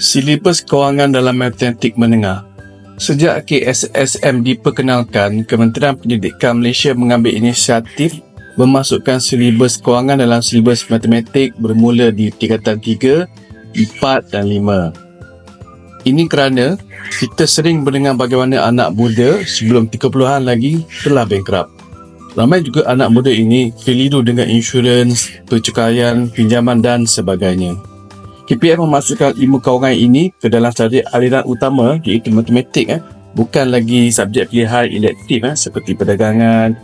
Silibus Kewangan dalam Matematik Menengah Sejak KSSM diperkenalkan, Kementerian Pendidikan Malaysia mengambil inisiatif memasukkan silibus kewangan dalam silibus matematik bermula di tingkatan 3, 4 dan 5. Ini kerana kita sering mendengar bagaimana anak muda sebelum 30-an lagi telah bankrupt. Ramai juga anak muda ini keliru dengan insurans, percukaian, pinjaman dan sebagainya. KPM memasukkan ilmu kewangan ini ke dalam subjek aliran utama iaitu matematik eh. bukan lagi subjek pilihan elektif eh, seperti perdagangan,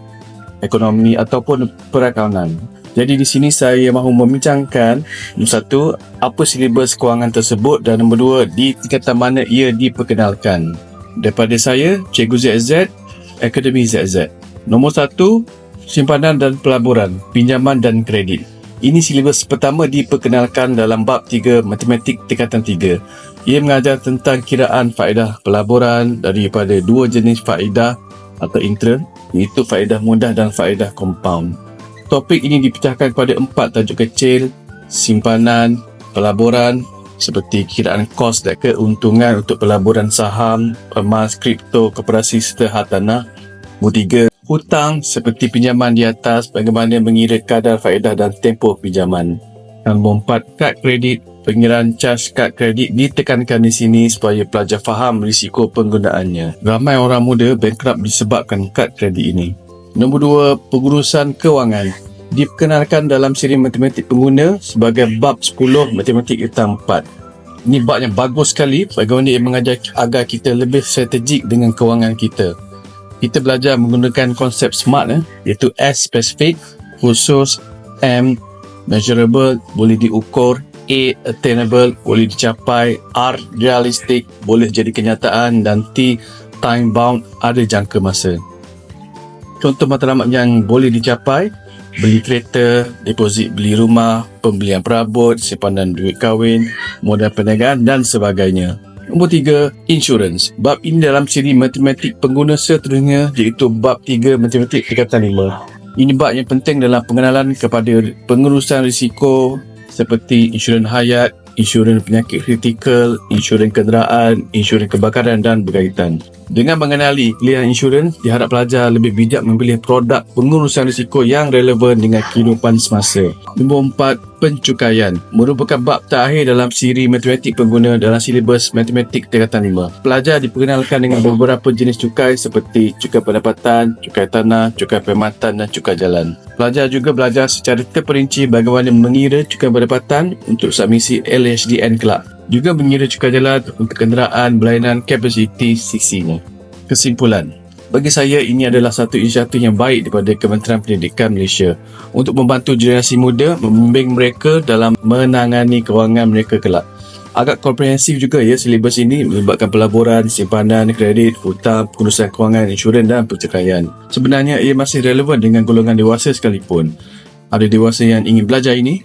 ekonomi ataupun perakaunan. Jadi di sini saya mahu membincangkan nombor satu, apa silibus kewangan tersebut dan nombor dua, di tingkatan mana ia diperkenalkan. Daripada saya, Cikgu ZZ, Akademi ZZ. Nombor satu, simpanan dan pelaburan, pinjaman dan kredit. Ini silibus pertama diperkenalkan dalam bab 3 Matematik Tingkatan 3. Ia mengajar tentang kiraan faedah pelaburan daripada dua jenis faedah atau interest iaitu faedah mudah dan faedah compound. Topik ini dipecahkan kepada empat tajuk kecil, simpanan, pelaburan, seperti kiraan kos dan keuntungan untuk pelaburan saham, emas, kripto, koperasi serta hartanah. Nombor tiga, hutang seperti pinjaman di atas bagaimana mengira kadar faedah dan tempoh pinjaman. Nombor empat, kad kredit. Pengiraan cas kad kredit ditekankan di sini supaya pelajar faham risiko penggunaannya. Ramai orang muda bankrupt disebabkan kad kredit ini. Nombor dua, pengurusan kewangan. Diperkenalkan dalam siri matematik pengguna sebagai bab 10 matematik hitam 4. Ini bab yang bagus sekali bagaimana ia mengajar agar kita lebih strategik dengan kewangan kita kita belajar menggunakan konsep SMART eh, iaitu S specific, khusus, M measurable, boleh diukur, A attainable, boleh dicapai, R realistic, boleh jadi kenyataan dan T time bound, ada jangka masa. Contoh matlamat yang boleh dicapai, beli kereta, deposit beli rumah, pembelian perabot, simpanan duit kahwin, modal perniagaan dan sebagainya. Nombor tiga, insurans. Bab ini dalam siri matematik pengguna seterusnya iaitu bab tiga matematik tingkatan lima. Ini bab yang penting dalam pengenalan kepada pengurusan risiko seperti insurans hayat, insurans penyakit kritikal, insurans kenderaan, insurans kebakaran dan berkaitan. Dengan mengenali pilihan insurans, diharap pelajar lebih bijak memilih produk pengurusan risiko yang relevan dengan kehidupan semasa. Nombor empat, pencukaian. Merupakan bab terakhir dalam siri matematik pengguna dalam silibus matematik tingkatan 5. Pelajar diperkenalkan dengan beberapa jenis cukai seperti cukai pendapatan, cukai tanah, cukai perkhidmatan dan cukai jalan. Pelajar juga belajar secara terperinci bagaimana mengira cukai pendapatan untuk submisi LHDN kelak juga mengira cukai jalan untuk kenderaan berlainan kapasiti CC-nya. Kesimpulan, bagi saya ini adalah satu inisiatif yang baik daripada Kementerian Pendidikan Malaysia untuk membantu generasi muda membimbing mereka dalam menangani kewangan mereka kelak. Agak komprehensif juga ya silibus ini melibatkan pelaburan, simpanan, kredit, hutang, pengurusan kewangan, insurans dan perceraian. Sebenarnya ia masih relevan dengan golongan dewasa sekalipun. Ada dewasa yang ingin belajar ini